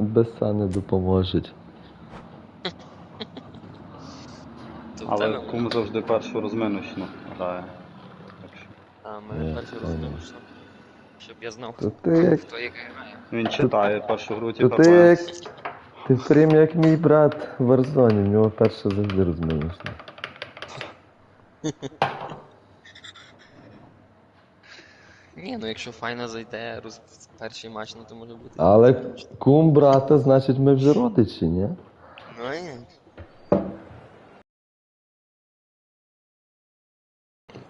без не допоможуть. Але кум завжди першу розминочну грає. А, ми Ні, перший щоб я знав, То ти як. хто як грає. Він читає першу гру, То типу. ти як. Ти прям як мій брат в Warzone, в нього перше завжди розминочне. Ні, ну якщо файно зайде роз... перший матч, ну то може бути. Але кум брата, значить ми вже родичі, ні? Ну.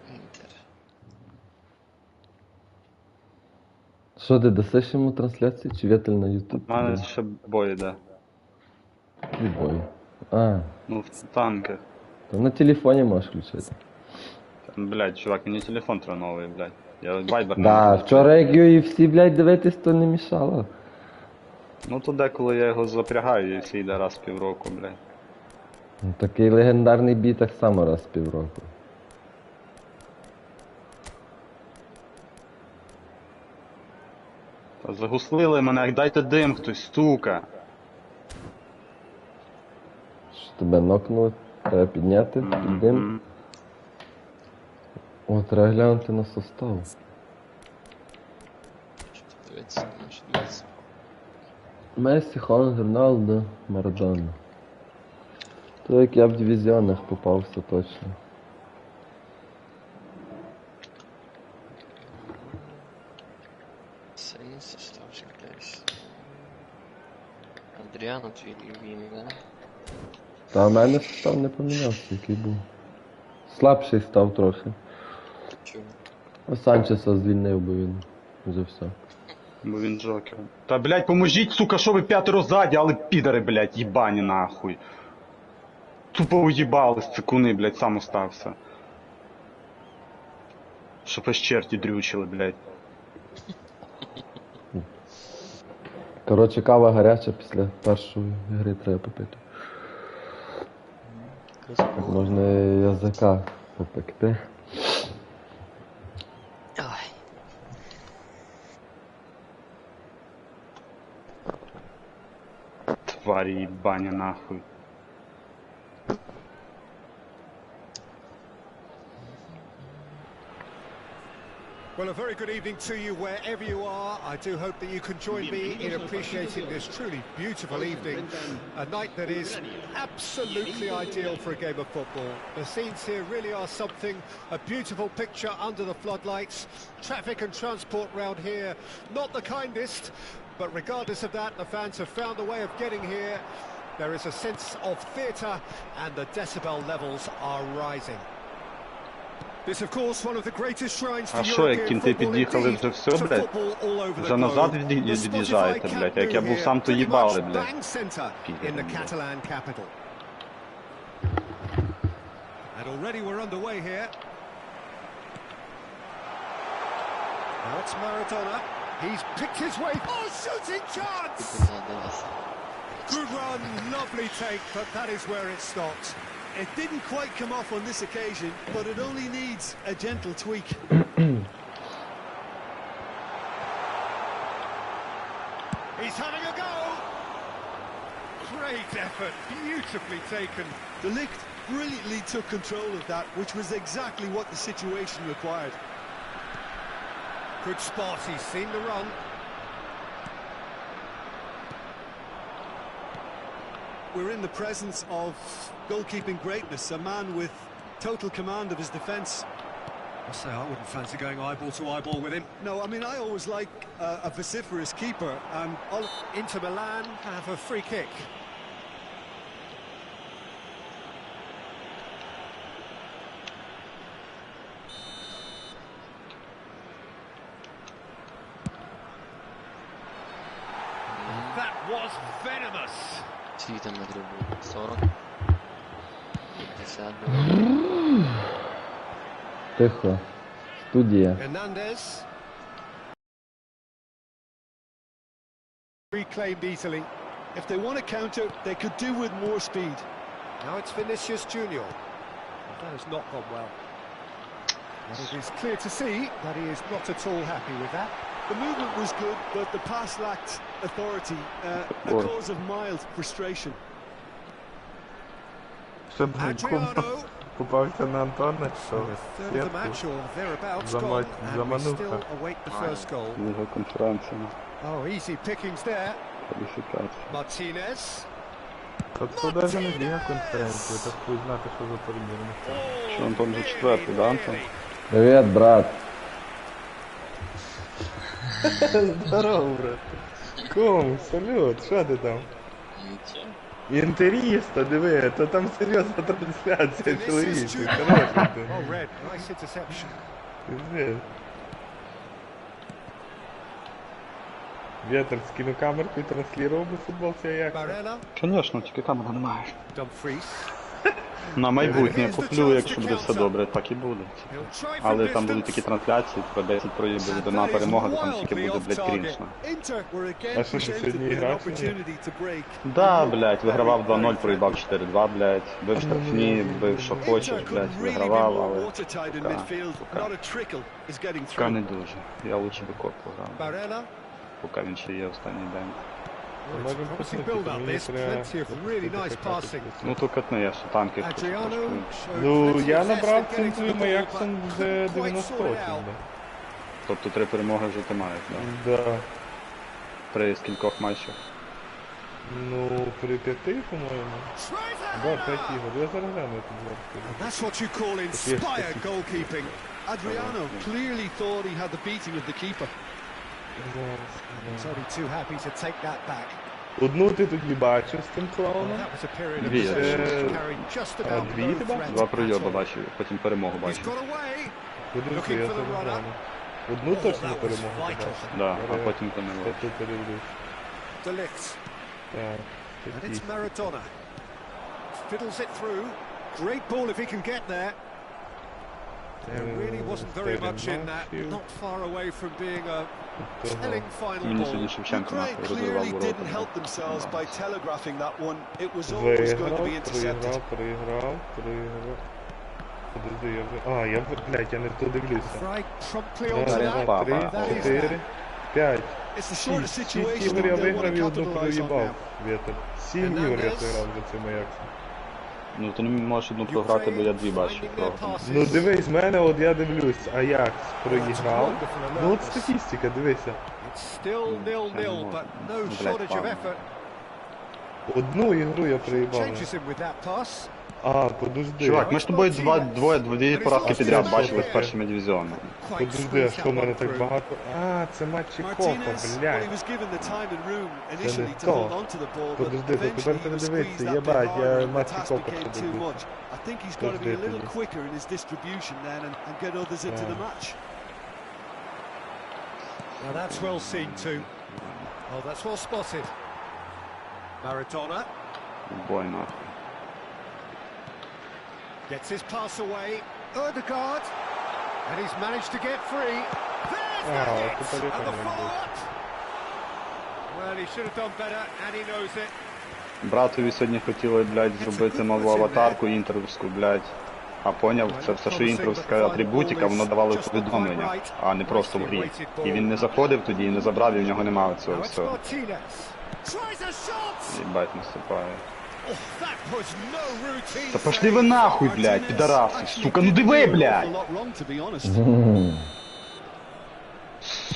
Інтер. Що ти дасиш йому трансляцію чи вітель на Ютуб? У мене ще бой йде. Бой. А, Ну, в танки. то на телефоні можеш включити. Блять, чувак, мені телефон треба новий, блядь. Я вайбер Да, вчора як UFC, блядь, дивитись, то не мішало. Ну то деколи я його запрягаю, і всі йде раз в півроку, блядь. Ну, Такий легендарний бій так само раз в півроку. Та загуслили мене, як дайте дим хтось, сука. Що тебе нокнули, треба підняти під дим. О, треба глянути на состав. Ну що дивиться. Месі, Хон, Роналдо, Марадона. То як я в дивізіонах попався точно. Сильний составчик десь. Адріано твій любимий, да? Та в мене состав не помінявся, який був. Слабший став трохи. Чого? А Санчеса звільнив, бо він вже все. Бо він джокер. Та блять, поможіть, сука, що ви п'ятеро ззаді, але підари, блять, їбані нахуй. Тупо уїбали з цикуни, блять, сам остався. Щоб аж черті дрючили, блять. Коротше, кава гаряча після першої гри треба попити. Можна і язика попекти. Тварі їбані нахуй. Well, a very good evening to you wherever you are. I do hope that you can join me in appreciating this truly beautiful evening. A night that is absolutely ideal for a game of football. The scenes here really are something. A beautiful picture under the floodlights. Traffic and transport round here, not the kindest. But regardless of that, the fans have found a way of getting here. There is a sense of theatre and the decibel levels are rising. This, of course, one of the greatest shrines to А що, як European кінти football під'їхали indeed, вже все, to блядь? football all over the Вже назад globe. від'ї- The від'їжджаєте, Spotify блядь. Camp Як я Nou був here, сам, то pretty їбали, much блядь. bang center Підери, in the блядь. Catalan capital. And already we're underway here. Now it's Maradona. He's picked his way. Oh, shooting chance! Good run, lovely take, but that is where it stops. It didn't quite come off on this occasion, but it only needs a gentle tweak. He's having a go! Great effort, beautifully taken. The Licht brilliantly took control of that, which was exactly what the situation required. Good spot, he's seen the run. We're in the presence of goalkeeping greatness, a man with total command of his defence. I say I wouldn't fancy going eyeball to eyeball with him. No, I mean, I always like uh, a vociferous keeper, and Inter Milan have a free kick. That was venomous. Скільки там метрів було? 40? 50 було. Тихо. Студія. Hernandez. Reclaimed easily. if they want to counter, they could do with more speed. Now it's Vinicius Junior. That has not gone well. And it is clear to see that he is not at all happy with that. The movement was good, but the pass lacked authority, uh, a Or- cause of mild frustration. Ще б Adriano, попався на Антона, що third of the match сітку. or thereabouts Zama- gone, and we Zamanuka. still await the first goal. Ліга конференція, Oh, easy pickings there. кваліфікація. Martinez. Та це навіть не ліга конференція, так хуй знати, що за турнір. не знаю. Що Антон вже четвертий, да, Антон? Привет, брат. Здорово, брат. Ком, салют, що ти там? Нічого. Інтеріста, диви, то там серйозна трансляція, Vinicius чоловіче, Junior. хороший ти. Oh, red. Nice interception. Пиздец. Ветер скину камерку і транслював би футбол цей як. Barella. Звісно, тільки камера немає. Dumfries. На майбутнє куплю, якщо буде все добре, так і буде. Але там будуть такі трансляції, про 10 проїздів буде на перемога, то там тільки буде, блядь, крінжно. А що ж сьогодні грав. Да, блядь, вигравав 2-0, проїбав 4-2, блядь. Бив штрафні, бив що хочеш, блядь, вигравав, але пока, пока. Не дуже. Я лучше би коп пограв, Barella. поки він ще є останній день. Ну то катни, я ще танки showed Ну, я набрав to цим своїм Аяксом вже 90 sort it років. out. да. Тобто три перемоги вже ти маєш, да? Да. При скількох матчах. Ну, при п'яти, по-моєму. Да, п'ять ігор. Я зараз гляну тут. That's what you call inspired goalkeeping. Adriano clearly thought he had the beating of the keeper. Одну ти тоді бачив з тим Well, клоуном. that was a period of Дві, я possession думаю. that carried just А, about дві no ти бачив? threat Два at пройоби all. бачив, потім перемогу He's бачив. got away. Подожди, Looking я for the зараз runner. гляну. Одну Oh, точно that was перемогу vital. побачив. Да, а Зараз потім ти не Я бачив. тут передивлюсь. De Ligt. Так, And такі. it's Maradona. Fiddles it through. Great ball if he can get there. There really wasn't very much in that. Not far away from being a telling final Мені сьогодні ball. Шевченко Ukraine нахуй розривав clearly ворота. didn't help themselves by telegraphing that one. It was always going to be Виграв, intercepted. проіграв, проіграв, проіграв. Подожди, я вже... А, я, блядь, я не то дивлюся. Right promptly Раз, onto Зараз that. два, три, That is чотири, п'ять. It's the sort of Шість situation ігор я they want виграв і to одну capitalise on проїбав. now. Вітер. Сім ігор я Hernandez. зіграв за цим Аяксом. Ну ти не можеш одну програти, бо я дві бачу. Ну дивись, мене от я дивлюсь, Аякс проіграв. Ну от статистика, дивися. Одну ігру я проїбав. А, подожди. Чувак, ми ж тобою два, двоє, дві поразки підряд бачили з першими дивізіонами. Подожди, а що в мене так багато? А, це матчі копа, блядь. initially to то. Подожди, то тепер bit єбать, я and the матчі копа ще a Подожди match. Now that's well seen too. Oh, that's well spotted. Maradona Бой нахуй. Gets his pass away. Erdegaard. And he's managed to get free. There's the Oh, hit! a bit And the follow-up. Well, he should have done better, and he knows it. Братові сьогодні хотіли, блядь, зробити нову аватарку інтеровську, блядь. А поняв, це все, що інтеровська атрибутика, воно давало повідомлення, а не просто в грі. І він не заходив тоді і не забрав, і в нього немає цього всього. Їбать наступає. Та пошли ви нахуй, блядь, підараси, сука, ну диви, блядь!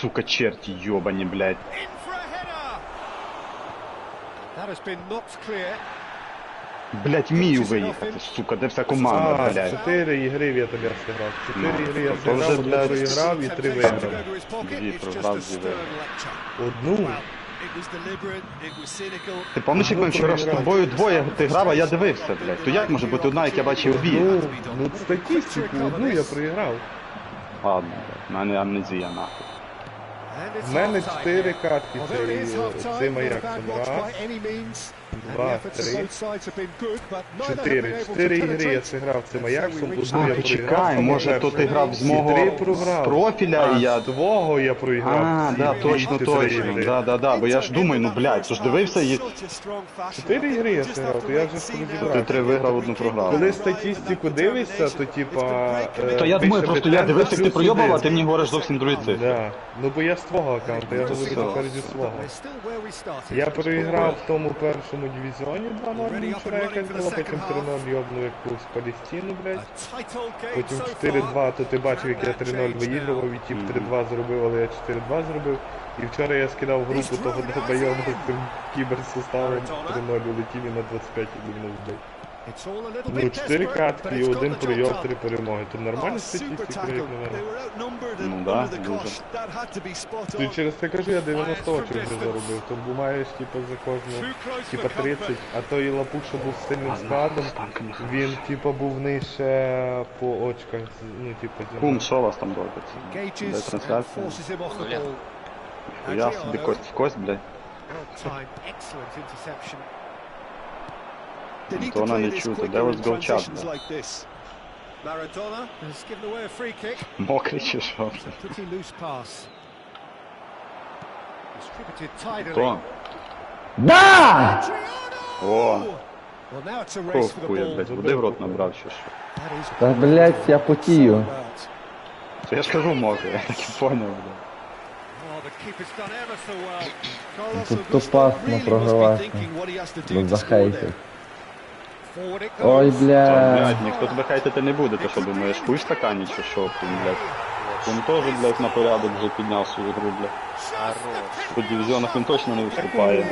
Сука, черті йобані, блядь. Блядь, вмію виїхати, сука, де вся команда, А, блядь. чотири ігри я тобі зіграв. Чотири Ну, ігри я зіграв, одну проіграв і три виграв. Дві програв, дві виграв. Одну? It was deliberate, it was cynical. Ти пам'ятаєш, як ми вчора з тобою двоє ти грав, а я дивився, блядь. То як може бути одна, як я бачив обіє? Ну, ну статистику одну я проіграв. Ладно, блядь, в мене амнезія нахуй. В мене чотири картки, це, це моя is, два, три, чотири. Чотири ігри я penetrate. зіграв цим Аяксом, одну я ти проіграв. чекай, саме може то ти грав з мого три з програв. профіля, і А, я... з твого я проіграв. А, всі да, точно, точно, ігри. да, да, да, бо я ж думаю, ну, блядь, то ж дивився і... Чотири ігри я зіграв, то я вже ж. Ти три виграв, одну програв. Коли статистику дивишся, то типа... е, То я думаю, просто я дивився, як ти плюс пройобав, а один. ти мені говориш зовсім другі цифри. Да. Ну бо я з твого аккаунта, я говорю тепер зі свого. Я проіграв в тому першому дивізіоні 2-0, мені вчора потім 3-0 йобнув якусь Палістину, блядь. Потім 4-2, то ти бачив, як я 3-0 виїдував виїжджував, і тіп 3-2 зробив, але я 4-2 зробив. І вчора я скидав групу того з тим кіберсоставом 3-0 улетів і на 25 і думав, блядь. Ну, 4 desperate, катки і один прийом. 3 перемоги. То. They were outnumbered and Ну да, дуже. Ти через це кажу, я 90 очок вже заробив. Тому маєш типу за кожну, типа 30, comfort. а той лапук, що був з сильним складом, він типа був нижче по очках, ну типу зі Кум, що у вас там робиться? Де трансляція? Я собі кость в кость, блядь. Play не чути. Де ось kick. Мокрий чи що? It's a pretty loose pass. Distributed tidily. То. Да! О, the хуя, блядь, води в рот набрав чи що? Та, блядь, я потію. Це я ж кажу може, я так і поняв, блядь. Oh, Тут be програвати. Ну захейтив. Ой, goes. Та, бля. блядь, ніхто тебе хейтити не буде, ти що думаєш, хуй в стакані чи що, блядь. Кум теж, блядь, на порядок вже підняв свою гру, блядь. Хорош. По дивізіонах він точно не виступає.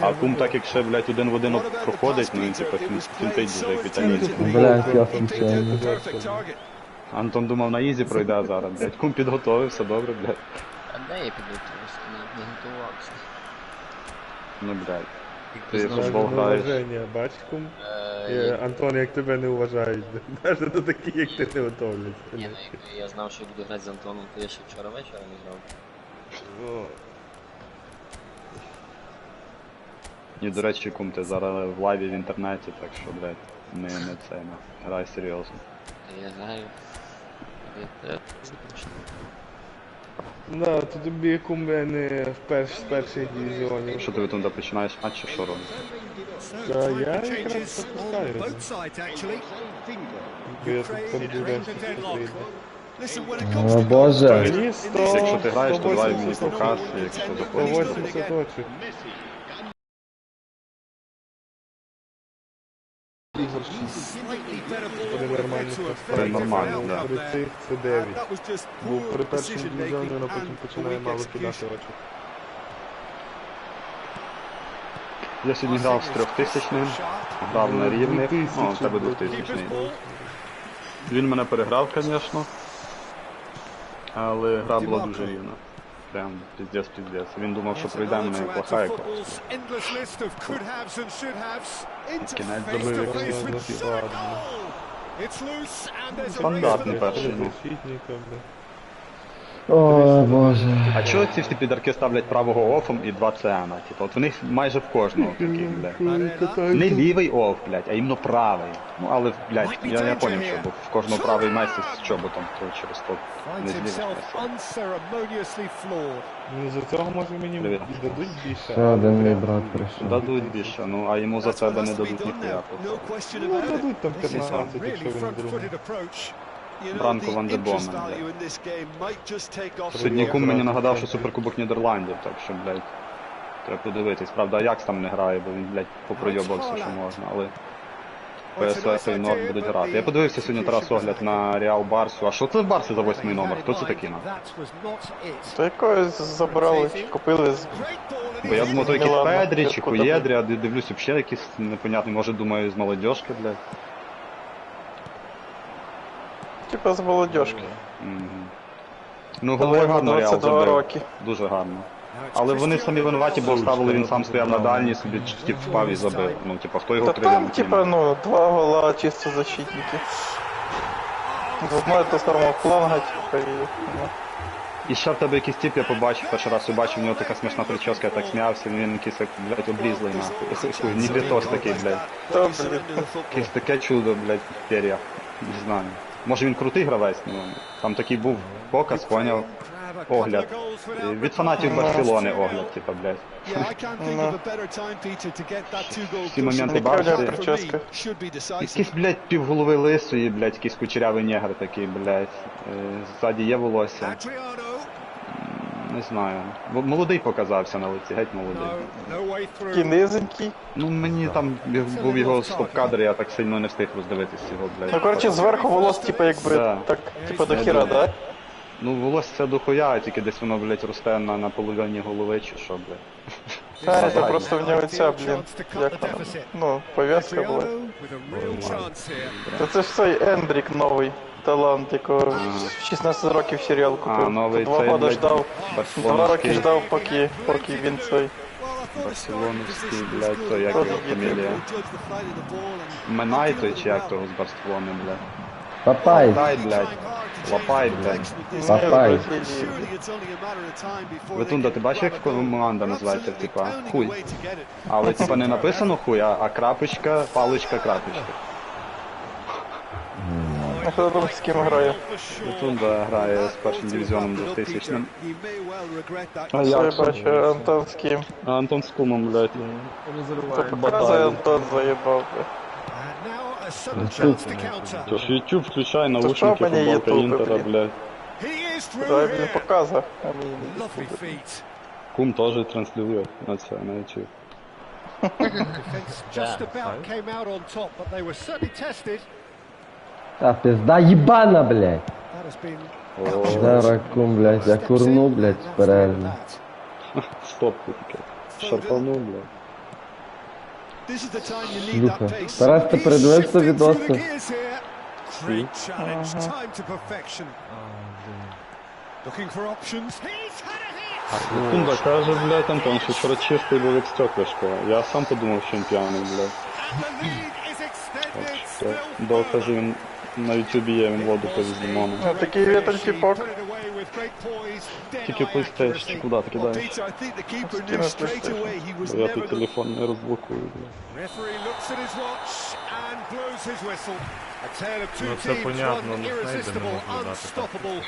А кум так, як ще, блядь, один в один проходить, ну він фін- фінтить дуже як італійський. Блядь, я случайно. Антон думав на ізі пройде зараз, блядь. Кум підготовився, добре, блядь. А де я підготувався? Не, готувався. Ну, блядь. Ти знав, футбол граєш. неуваження, бач, кум? Е, Е, Антон, як тебе не вважають. Навіть до таких, як ти не готовляться. Ні, ну якби я знав, що я буду грати з Антоном, то я ще вчора вечора не знав. Ну, І, до речі, кум, ти зараз в лайві в інтернеті, так що, блядь, не, не це, не. Грай серйозно. Та я знаю. Я запрошую. Да, то тобі кум не в перш, з перших дивізіонів. Що ти туди починаєш матч, чи що робиш? So, time я for якраз changes пропускаю. on both sides, actually. Я тут comes О боже. Мені 100, Якщо ти граєш, то давай мені 180 показ, якщо заходиш. 180 очок. Буде нормально. Це нормально, да. При цих це 9. that was just Був при першому дивізіоні, вона потім починає мало кидати очок. Я сьогодні грав з трьохтисячним, грав на рівних, ну, в тебе двохтисячний. Він мене переграв, звісно. Але гра була дуже рівна. Прям піздець піздець. Він думав, що пройде мене should haves. Into Кінець забив. race for Стандартний перший, ну. Защитника. О, боже. А чого ці всі підарки ставлять правого офом і два ЦНа? Типу, от в них майже в кожного таких, блядь. Не лівий оф, блядь, а іменно правий. Ну але, блядь, я не поняв, що бо в кожного правий майстер з чоботом, то через то не floored. Ну за цього може мені дадуть більше. Ще один мій брат прийшов. Дадуть більше, ну а йому за тебе не дадуть ніхуя. Ну дадуть там This is a 15, якщо він другий. Бранко the Ван де Бомен. Сьогодні кум мені нагадав, що суперкубок Нідерландів, так що, блядь, треба подивитись. Правда, Аякс там не грає, бо він, блядь, попройобався, що можна, але ПСВ і Норд будуть грати. Я подивився сьогодні Тарас огляд на Реал Барсу. А що це в Барсі за восьмий номер? Хто це такий it. То якогось забрали, купили з Бо я думав, то якийсь Мілана, Педрі чи Кирко Хуєдрі, а дивлюсь, взагалі якийсь непонятний, може думаю, з молодіжки, блядь. Типа з молодіжки. Ну, головою гарно Реал забив. роки. Дуже гарно. Але вони самі винуваті, бо ставили, він сам стояв на дальній, собі тіп впав і забив. Ну, типа, хто його Та кривив? там, типа, ну, два гола чисто защитники. То самого фланга, типа, і... ну. І ще в тебе якийсь тип, я побачив, перший раз побачив, у нього така смішна прическа, я так сміявся, він якийсь, як, блядь, облізлий, нахуй. Хуй, Нібітос такий, блядь. Та, блін. Якесь таке чудо, блядь, в пер'ях. Не знаю. Може він крутий гравець, ну, там такий був показ, поняв, огляд. Від фанатів Барселони огляд, типа, блядь. Всі моменти бачите. Якийсь, блядь, півголови лисої, блядь, якийсь кучерявий негр такий, блядь. Е, Ззаді є волосся. Не знаю. Бо Молодий показався на лиці, геть молодий. No, no way through. Такий низенький. Ну мені там був його стоп-кадр, я так сильно не встиг роздивитись його, блядь. Ну, коротше, зверху волос, типу, якби Да. так, типу до хіра, да? Ну волосся до хуя, тільки десь воно, блядь, росте на, на половині голови чи що, блядь. А, це просто в нього ця, блін, як вона, ну, пов'язка була. Та це ж цей Ендрік новий талант, якого в 16 років серіал купив. А, новий Два цей, года блядь, ждав, два роки барселонський, ждав, поки, поки він цей. барселонський, блядь, то як його фамілія. Менай той чи як того з Барселони, блядь. Папай. Лапай, блядь. Лапай, блядь. Папай. Витунда, ти бачиш, як команда називається, типа, хуй? Але типа не написано хуй, а, а крапочка, паличка, крапочка. А хто там з ким грає? Витунда грає з першим дивізіоном 2000 А Що я як? бачу, Антон з ким? А Антон з кумом, блядь. То показує Антон заїбав. бля. And now a sudden chance to counter. Тож YouTube включай, що наушники, мені футболка Ютуб, Інтера, блін? блядь. He is Дай, through блін, here. показує. А мені не Lovely feet. Кум теж транслює на це, на YouTube. Defense just about came out on top, but they were certainly tested. Та пизда єбана, блядь. Has been блядь, я курну, блядь, перерву. Стоп, таке. Блядь. Слухай, Тарас, had a hit. Секунда, каже, блядь, Антон, що вчора чистий був як стеклишко. Я сам подумав, що він п'яний, блядь. Докази він на ютубі є, він воду повіз лимону. Ну, такий вітер тіпок. Тільки PlayStation, accuracy. куди ти кидаєш? Я тут телефон не розблокую, Ну це понятно, ну не irresistible, можна дати. unstoppable.